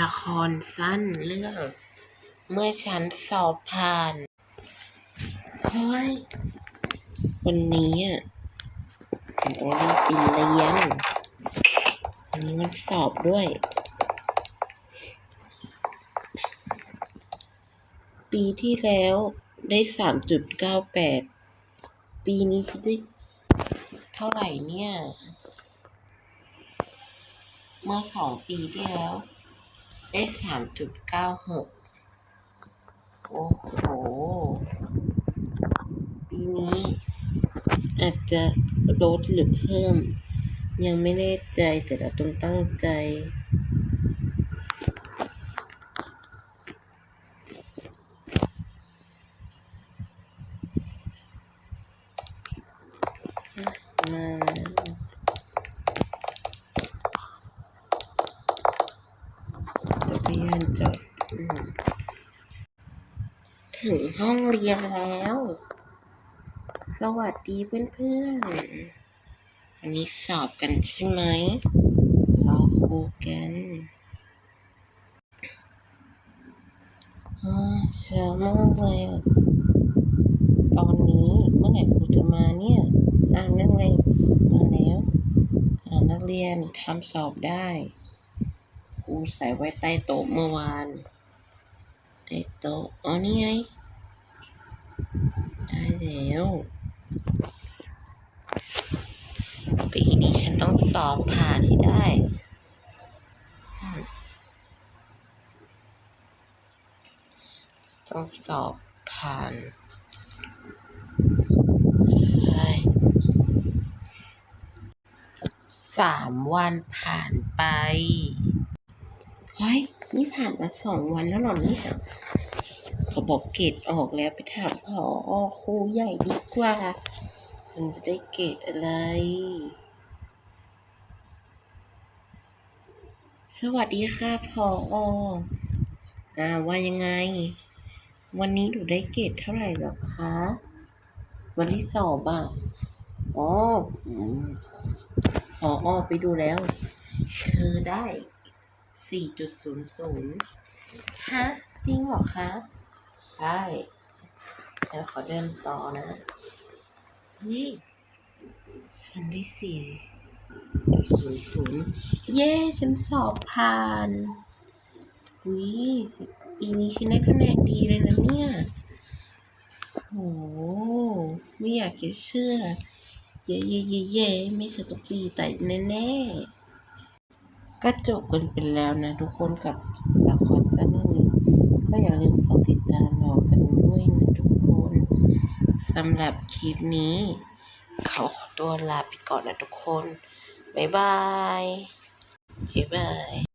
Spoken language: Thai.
ละครสั้นเรื่อง เมื่อฉันสอบผ่านเฮ้ยวันนี้อะฉันต้องรีบไปเรียนวันนี้มันสอบด้วย ปีที่แล้วได้สามจุดเก้าแปดปีนี้จะได้เท่าไหร่เนี่ย เมื่อสองปีที่แล้ว ได้สามจุดเก้าหกโอ้โห ปีนี้อาจจะลดหรือเพิ่ม ยังไม่แน่ใจแต่เราต้องตั้งใจ มาจัก รยนจอดอืมถึงห้องเรียนแล้ว สวัสดีเพื่อนๆวันนี้สอบกันใช่ไหมรอครูกันอ้เช้ามากเลยอะตอนนี้เมื่อไหร่ครูจะมาเนี่ยอ่านนั่งไงมาแล้ว อ่านักเรียนทำสอบได้ ครูใส่ไว้ใต้โต๊ะเมื่อวานใต้โต๊ะอ๋อนี่ไง ได้แล้วปีนี้ฉันต้องสอบผ่านให้ได้ ต้องสอบผ่านสามวันผ่านไป เฮ้ยนี่ผ่านมาสองวันแล้วหรอเนี่ยเขาบอกเกรดออกแล้วไปถามพออครูใหญ่ดีกว่า ฉันจะได้เกรดอะไร สวัสดีค่ะพออ่าว่ายังไง วันนี้หนูได้เกรดเท่าไหร่หรอคะ วันที่สอบอะอ๋ออืมพออไปดูแล้ว เธอได้ 4.00 ฮะ จริงเหรอคะ ใช่ฉันขอเดินต่อนะเฮ้ยฉันได้สี่ศูนย์ศูนย์เย้ ฉันสอบผ่านวิปีนี้ฉันได้คะแนนดีเลยนะเนี่ย โห ไม่อยากจะเชื่อ เย่เย่เย่เย่ไม่ใช่ตุกปีแต่แน่ๆ ก็จบกันไปแล้วนะทุกคนกับละครสั้นเรื่องนี้ก็อย่าลืมฝากติดตามเรากันด้วยนะทุกคนสำหรับคลิปนี้ เขาขอตัวลาไปก่อนนะทุกคน บ๊ายบาย บ๊ายบาย